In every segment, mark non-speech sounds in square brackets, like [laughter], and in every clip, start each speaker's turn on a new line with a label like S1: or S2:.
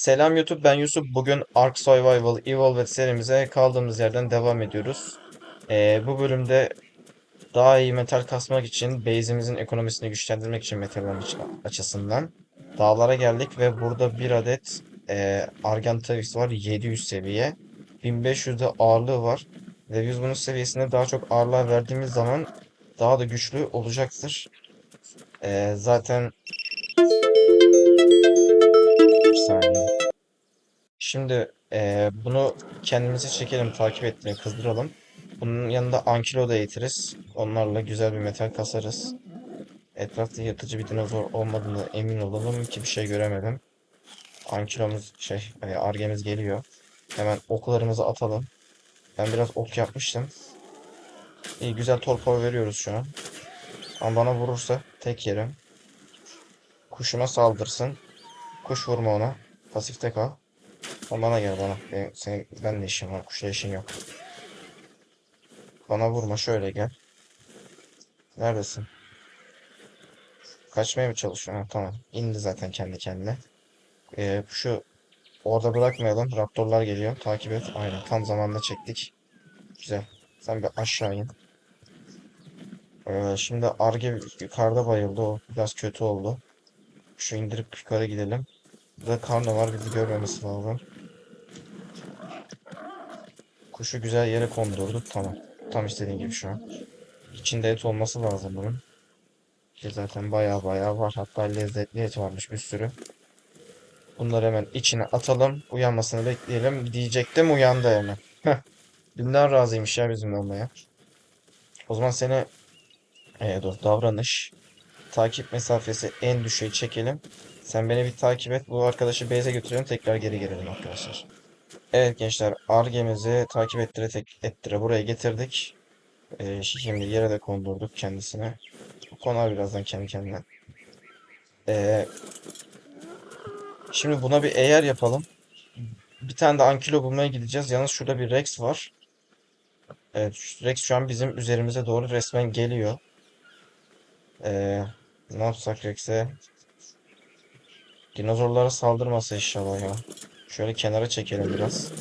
S1: Selam YouTube, ben Yusuf. Bugün Ark Survival Evolved serimize kaldığımız yerden devam ediyoruz. Ee, bu bölümde daha iyi metal kasmak için, base'imizin ekonomisini güçlendirmek için metal aç- açısından dağlara geldik ve burada bir adet e, Argentavis var 700 seviye. 1500 de ağırlığı var. Ve biz bunun seviyesine daha çok ağırlığa verdiğimiz zaman daha da güçlü olacaktır. Ee, zaten Şimdi eee, bunu kendimize çekelim, takip etmeye kızdıralım. Bunun yanında Ankilo da eğitiriz. Onlarla güzel bir metal kasarız. Etrafta yırtıcı bir dinozor olmadığını emin olalım ki bir şey göremedim. Ankilomuz şey, e, Argemiz geliyor. Hemen oklarımızı atalım. Ben biraz ok yapmıştım. İyi güzel torpor veriyoruz şu an. Ama bana vurursa tek yerim. Kuşuma saldırsın. Kuş vurma ona. Pasifte kal. Bana gel bana. Benim, senin, ben de işim var. Kuşla işin yok. Bana vurma şöyle gel. Neredesin? Kaçmaya mı çalışıyorsun? Ha, tamam. İndi zaten kendi kendine. Ee, kuşu orada bırakmayalım. Raptorlar geliyor. Takip et. Aynen. Tam zamanında çektik. Güzel. Sen bir aşağı in. Ee, şimdi Arge yukarıda bayıldı. O biraz kötü oldu. Şu indirip yukarı gidelim. Burada karnı var. Bizi görmemesi lazım. Kuşu güzel yere kondurduk. Tamam. Tam istediğim gibi şu an. İçinde et olması lazım bunun. Ki zaten baya baya var. Hatta lezzetli et varmış bir sürü. Bunları hemen içine atalım. Uyanmasını bekleyelim. Diyecektim uyandı hemen. Heh. Dünden razıymış ya bizimle olmaya. O zaman seni ee, dur davranış. Takip mesafesi en düşüğe çekelim. Sen beni bir takip et. Bu arkadaşı base'e götürelim. Tekrar geri gelelim arkadaşlar. Evet gençler, Arge'mizi takip ettire tek ettire buraya getirdik. Ee, şimdi yere de kondurduk kendisine. Konar birazdan kendi kendine. Ee, şimdi buna bir eğer yapalım. Bir tane de Ankilo bulmaya gideceğiz. Yalnız şurada bir Rex var. Evet, Rex şu an bizim üzerimize doğru resmen geliyor. Ee, ne yapsak Rex'e? Dinozorlara saldırmasa inşallah ya. Şöyle kenara çekelim biraz.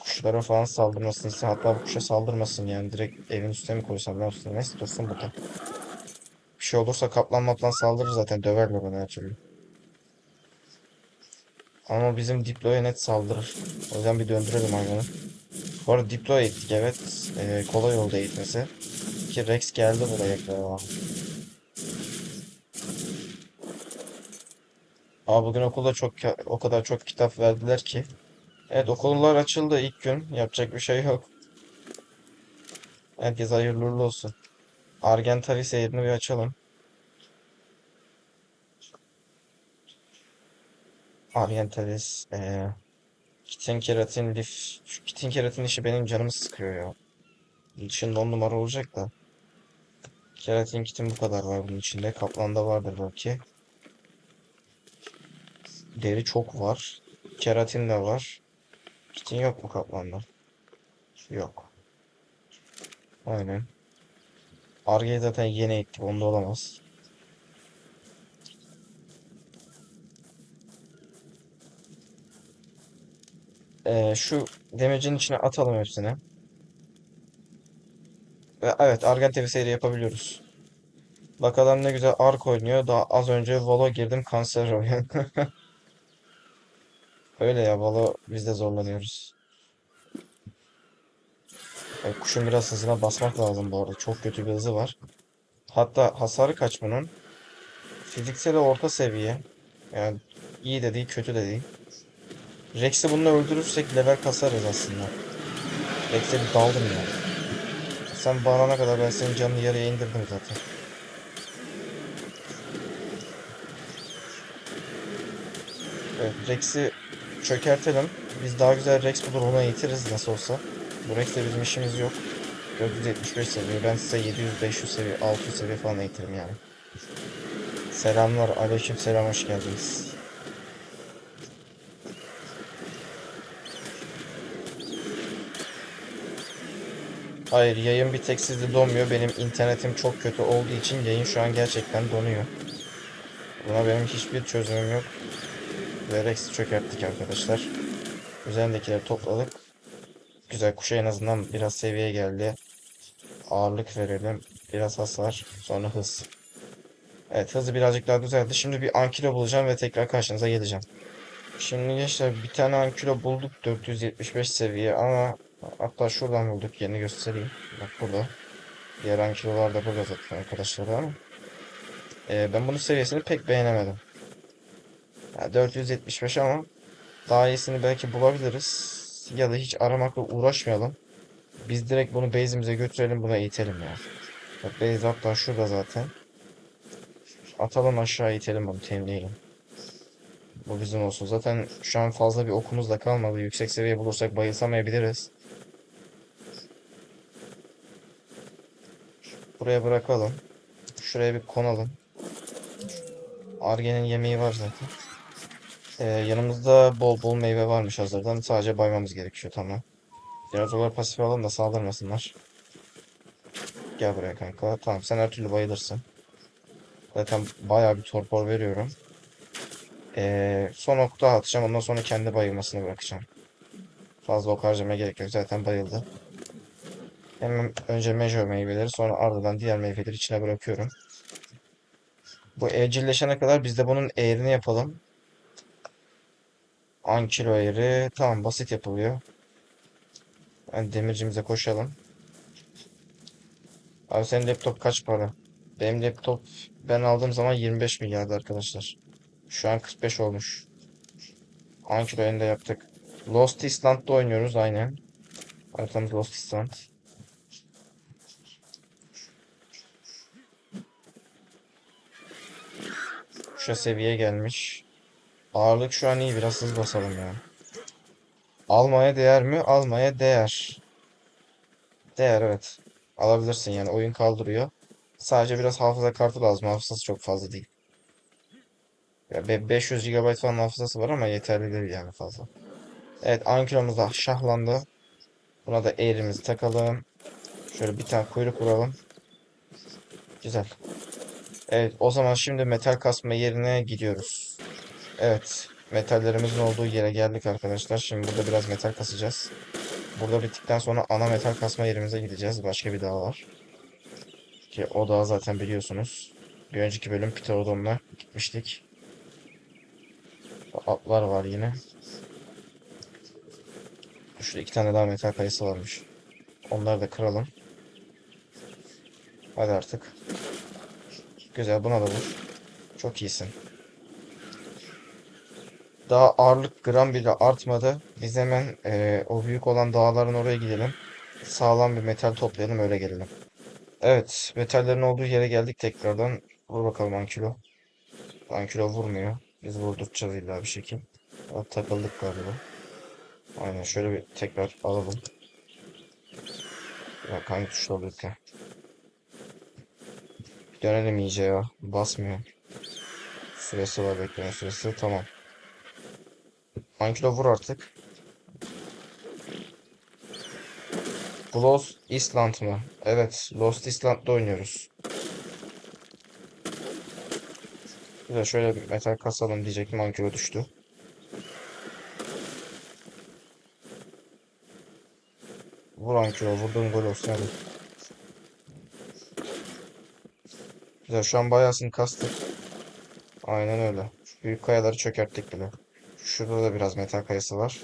S1: Kuşlara falan saldırmasın hatta bu kuşa saldırmasın yani direkt evin üstüne mi koysam ne yapsın neyse dursun burada. Bir şey olursa kaplan maplan saldırır zaten döverler bana her türlü. Ama bizim Diplo'ya net saldırır. O yüzden bir döndürelim hayvanı. Bu arada Diplo eğittik evet. Ee, kolay oldu eğitmesi. Ki Rex geldi buraya galiba. Aa bugün okulda çok o kadar çok kitap verdiler ki. Evet okullar açıldı ilk gün. Yapacak bir şey yok. Herkese hayırlı olsun. Argentavis yerini bir açalım. Argentavis, ee, kitin keratin lif. Şu kitin keratin işi benim canımı sıkıyor ya. Dışında on numara olacak da. Keratin kitin bu kadar var bunun içinde. Kaplanda vardır belki. Deri çok var. Keratin de var. Kitin yok mu kaplanda? Yok. Aynen. Arge'yi zaten yeni ektik. Onda olamaz. Ee, şu demecin içine atalım hepsini. Ve evet Argentine seyri yapabiliyoruz. Bakalım ne güzel Ark oynuyor. Daha az önce Valo girdim kanser oyun. [laughs] Öyle ya Valo biz de zorlanıyoruz. E, kuşun biraz hızına basmak lazım bu arada. Çok kötü bir hızı var. Hatta hasarı kaç bunun? Fiziksel orta seviye. Yani iyi de değil, kötü de değil. Rex'i bununla öldürürsek level kasarız aslında. Rex'e bir daldım ya. Sen bağırana kadar ben senin canını yarıya indirdim zaten. Evet, Rex'i çökertelim. Biz daha güzel Rex bulur onu eğitiriz nasıl olsa. Bu Rex'le bizim işimiz yok. 475 seviye. Ben size 700-500 seviye, 600 seviye falan eğitirim yani. Selamlar. Aleyküm selam. Hoş geldiniz. Hayır yayın bir tek sizde donmuyor. Benim internetim çok kötü olduğu için yayın şu an gerçekten donuyor. Buna benim hiçbir çözümüm yok. Ve Rex'i çökerttik arkadaşlar. Üzerindekileri topladık. Güzel kuşa en azından biraz seviye geldi. Ağırlık verelim. Biraz hasar. Sonra hız. Evet hızı birazcık daha düzeldi. Şimdi bir ankilo bulacağım ve tekrar karşınıza geleceğim. Şimdi gençler bir tane ankilo bulduk 475 seviye ama hatta şuradan bulduk yerini göstereyim. Bak burada. Diğer ankilolar da burada zaten arkadaşlar ama. Ee, ben bunun seviyesini pek beğenemedim. Ya 475 ama daha iyisini belki bulabiliriz. Ya da hiç aramakla uğraşmayalım. Biz direkt bunu base'imize götürelim buna itelim ya. Bak base hatta şurada zaten. Atalım aşağı itelim bunu temleyelim. Bu bizim olsun. Zaten şu an fazla bir okumuz da kalmadı. Yüksek seviye bulursak bayılsamayabiliriz. Buraya bırakalım. Şuraya bir konalım. Arge'nin yemeği var zaten. Ee, yanımızda bol bol meyve varmış hazırdan. Sadece baymamız gerekiyor. Tamam. Olarak pasif alalım da saldırmasınlar. Gel buraya kanka. Tamam sen her türlü bayılırsın. Zaten bayağı bir torpor veriyorum. Ee, son daha atacağım. Ondan sonra kendi bayılmasını bırakacağım. Fazla ok harcamaya gerek yok. Zaten bayıldı. Hemen önce major meyveleri sonra ardından diğer meyveleri içine bırakıyorum. Bu evcilleşene kadar biz de bunun eğrini yapalım. Ankilo eğri. Tamam basit yapılıyor. Yani demircimize koşalım. Abi senin laptop kaç para? Benim laptop ben aldığım zaman 25 milyardı arkadaşlar. Şu an 45 olmuş. Ankilo oyunda yaptık. Lost Island'da oynuyoruz aynen. Haritamız Lost Island. Şu seviye gelmiş. Ağırlık şu an iyi. Biraz hız basalım ya. Almaya değer mi? Almaya değer. Değer evet. Alabilirsin yani. Oyun kaldırıyor. Sadece biraz hafıza kartı lazım. Hafızası çok fazla değil. Ya be- 500 GB falan hafızası var ama yeterli değil yani fazla. Evet ankilomuz da şahlandı. Buna da eğrimizi takalım. Şöyle bir tane kuyruk vuralım. Güzel. Evet o zaman şimdi metal kasma yerine gidiyoruz. Evet metallerimizin olduğu yere geldik arkadaşlar. Şimdi burada biraz metal kasacağız. Burada bittikten sonra ana metal kasma yerimize gideceğiz. Başka bir dağ var. Ki o dağı zaten biliyorsunuz. Bir önceki bölüm Pterodon'la gitmiştik. Atlar var yine. Şurada iki tane daha metal kayısı varmış. Onları da kıralım. Hadi artık. Güzel buna da vur. Çok iyisin. Daha ağırlık gram bile artmadı. Biz hemen eee, o büyük olan dağların oraya gidelim. Sağlam bir metal toplayalım öyle gelelim. Evet metallerin olduğu yere geldik tekrardan. Vur bakalım Ankilo. Ankilo vurmuyor. Biz vurdurtacağız illa bir şekil. Aa, takıldık galiba. Aynen şöyle bir tekrar alalım. Ya hangi tuşla alıyorduk ya? Dönelim iyice ya. Basmıyor. Süresi var bekleme süresi. Tamam. Ankilo vur artık. Lost Island mı? Evet. Lost Island'da oynuyoruz. De şöyle bir metal kasalım diyecektim. Ankilo düştü. Vur Ankilo. Vurduğun gol olsun hadi. Güzel. Şu an bayağısını kastık. Aynen öyle. Büyük kayaları çökerttik bile. Şurada da biraz metal kayası var.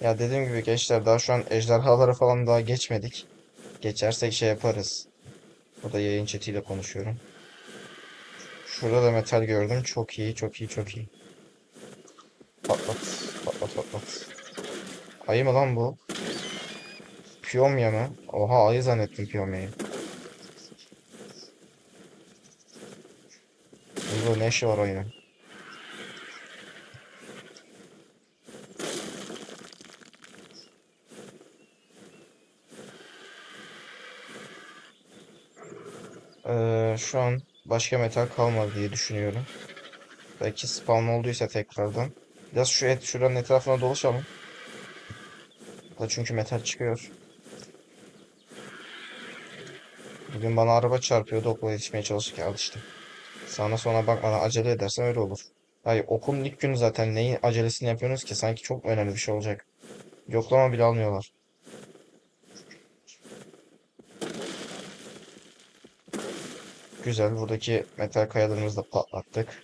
S1: Ya dediğim gibi gençler daha şu an ejderhalara falan daha geçmedik. Geçersek şey yaparız. Burada yayın chatiyle konuşuyorum. Şurada da metal gördüm. Çok iyi, çok iyi, çok iyi. Patlat, patlat, patlat. Ayı mı lan bu? Piyomya mı? Oha ayı zannettim Piyomya'yı. Burada ne var ayının? Ee, şu an başka metal kalmadı diye düşünüyorum. Belki spawn olduysa tekrardan. Biraz şu et şuranın etrafına dolaşalım. Da çünkü metal çıkıyor. Bugün bana araba çarpıyordu okula yetişmeye çalışırken alıştım. Sana sonra bakmadan acele edersen öyle olur. Hayır okulun ilk günü zaten neyin acelesini yapıyorsunuz ki sanki çok önemli bir şey olacak. Yoklama bile almıyorlar. Güzel buradaki metal kayalarımızı da patlattık.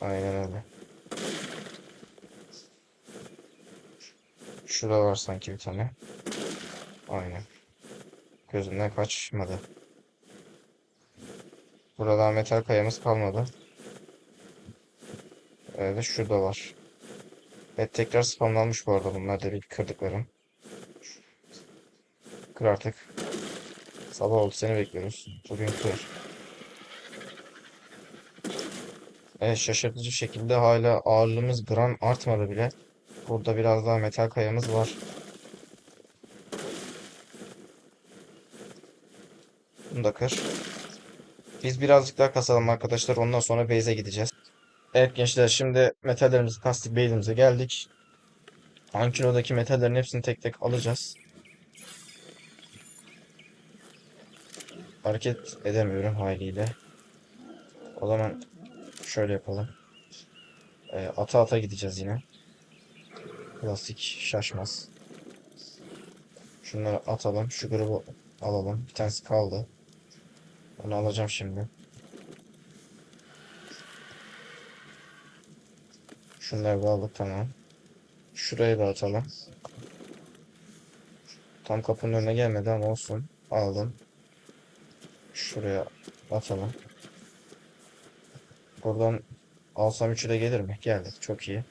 S1: Aynen öyle. Şurada var sanki bir tane. Aynen. Gözümden kaçmadı. Burada metal kayamız kalmadı. Evet şurada var. Evet tekrar spamlanmış bu arada bunlar da bir kırdıklarım. Kır artık. Sabah oldu seni bekliyoruz. Bugün kır. Evet şaşırtıcı şekilde hala ağırlığımız gram artmadı bile. Burada biraz daha metal kayamız var. Bunu da kır. Biz birazcık daha kasalım arkadaşlar. Ondan sonra base'e gideceğiz. Evet gençler şimdi metallerimizi kastık base'imize geldik. Ankilo'daki metallerin hepsini tek tek alacağız. Hareket edemiyorum haliyle. O zaman şöyle yapalım. Ee, ata ata gideceğiz yine. Klasik şaşmaz. Şunları atalım. Şu grubu alalım. Bir tanesi kaldı. Onu alacağım şimdi. Şunları da tamam. Şuraya da atalım. Tam kapının önüne gelmedi ama olsun. Aldım. Şuraya atalım. Buradan alsam üçü de gelir mi? Geldi. Çok iyi.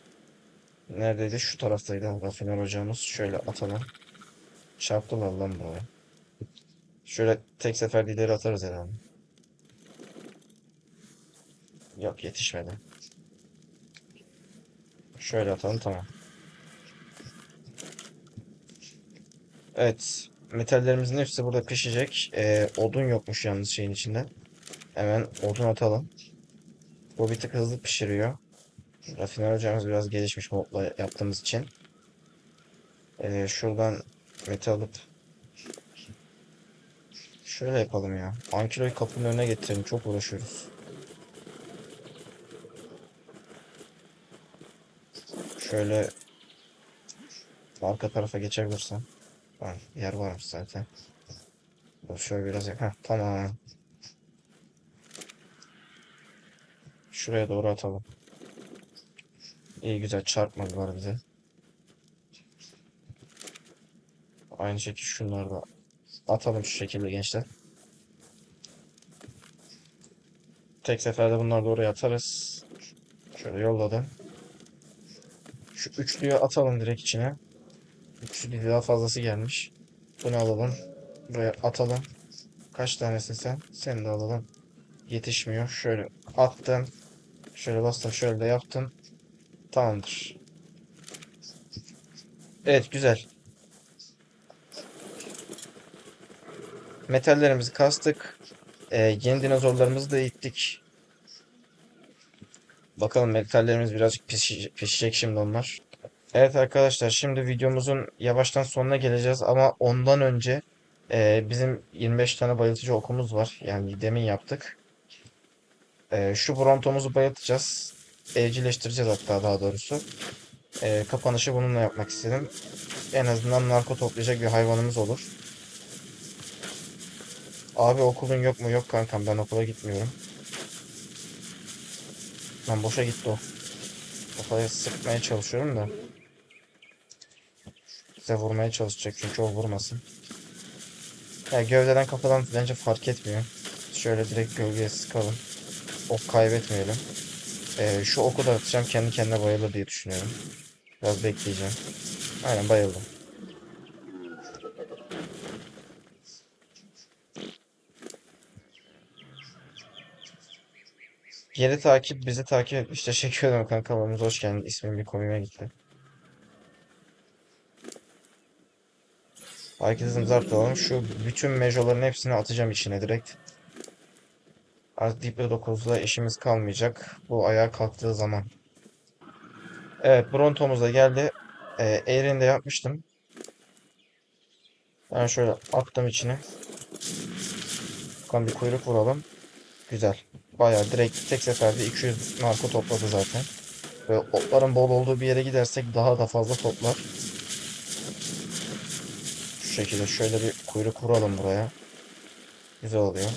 S1: Neredeydi? Şu taraftaydı. Rafiner hocamız. Şöyle atalım. Çarptılar lan buraya. Şöyle tek seferde ileri atarız herhalde. Yok yetişmedi. Şöyle atalım tamam. Evet. Metallerimizin hepsi burada pişecek. Ee, odun yokmuş yalnız şeyin içinde. Hemen odun atalım. Bu bir tık hızlı pişiriyor. Rafiner hocamız biraz gelişmiş modla yaptığımız için. Ee, şuradan metal alıp şöyle yapalım ya. Ankiloyu kapının önüne getirelim. Çok uğraşıyoruz. Şöyle arka tarafa geçebilirsem. Var, yer varmış zaten. Şöyle biraz. Heh, tamam. Şuraya doğru atalım. İyi güzel çarpmadılar bize. Aynı şekilde şunları da atalım şu şekilde gençler. Tek seferde bunları da oraya atarız. Şöyle yolladım. Şu üçlüyü atalım direkt içine. Üçlü daha fazlası gelmiş. Bunu alalım. Buraya atalım. Kaç tanesin sen? Seni de alalım. Yetişmiyor. Şöyle attım. Şöyle bastım. Şöyle de yaptım. Tamamdır. Evet güzel. Metallerimizi kastık. Ee, yeni dinozorlarımızı da eğittik. Bakalım metallerimiz birazcık pişecek, pişecek şimdi onlar. Evet arkadaşlar şimdi videomuzun yavaştan sonuna geleceğiz ama ondan önce e, bizim 25 tane bayıltıcı okumuz var. Yani demin yaptık. E, şu brontomuzu bayıltacağız. Evcilleştireceğiz hatta daha doğrusu. E, kapanışı bununla yapmak istedim. En azından narko toplayacak bir hayvanımız olur. Abi okulun yok mu? Yok kankam ben okula gitmiyorum. Lan boşa gitti o. Kafaya sıkmaya çalışıyorum da. Size vurmaya çalışacak çünkü o vurmasın. Ya gövdeden kafadan bence fark etmiyor. Şöyle direkt gölgeye sıkalım. Ok kaybetmeyelim. Ee, şu oku da atacağım kendi kendine bayılır diye düşünüyorum. Biraz bekleyeceğim. Aynen bayıldım. Geri takip bizi takip etmiş. Teşekkür ederim kanka. Aramıza hoş geldin. İsmim bir komiğime gitti. Herkesin zart alalım. Şu bütün mejoların hepsini atacağım içine direkt. Artık Deep Red 9'la işimiz kalmayacak. Bu ayağa kalktığı zaman. Evet Bronto'muz da geldi. Ee, eğrini de yapmıştım. Ben şöyle attım içine. Bakalım bir kuyruk vuralım. Güzel. Bayağı direkt tek seferde 200 narko topladı zaten. Ve otların bol olduğu bir yere gidersek daha da fazla toplar. Şu şekilde şöyle bir kuyruk vuralım buraya. Güzel oluyor.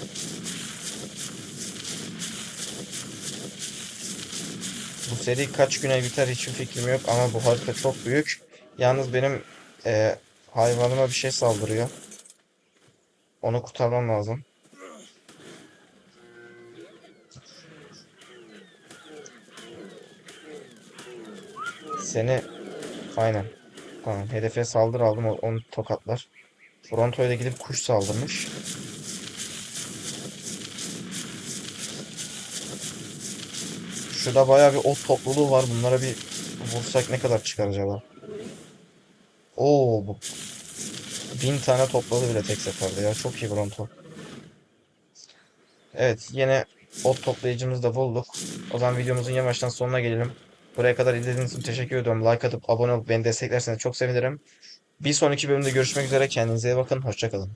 S1: Bu seri kaç güne biter hiçbir fikrim yok ama bu harita çok büyük. Yalnız benim e, hayvanıma bir şey saldırıyor. Onu kurtarmam lazım. Seni aynen. Tamam. Hedefe saldırı aldım. Onu tokatlar. Toronto'ya da gidip kuş saldırmış. Şurada bayağı bir ot topluluğu var. Bunlara bir vursak ne kadar çıkar acaba? Oo bu bin tane topladı bile tek seferde ya. Çok iyi Bronto. Evet yine ot toplayıcımızı da bulduk. O zaman videomuzun yavaştan sonuna gelelim. Buraya kadar izlediğiniz için teşekkür ediyorum. Like atıp abone olup beni desteklerseniz çok sevinirim. Bir sonraki bölümde görüşmek üzere. Kendinize iyi bakın. Hoşça kalın.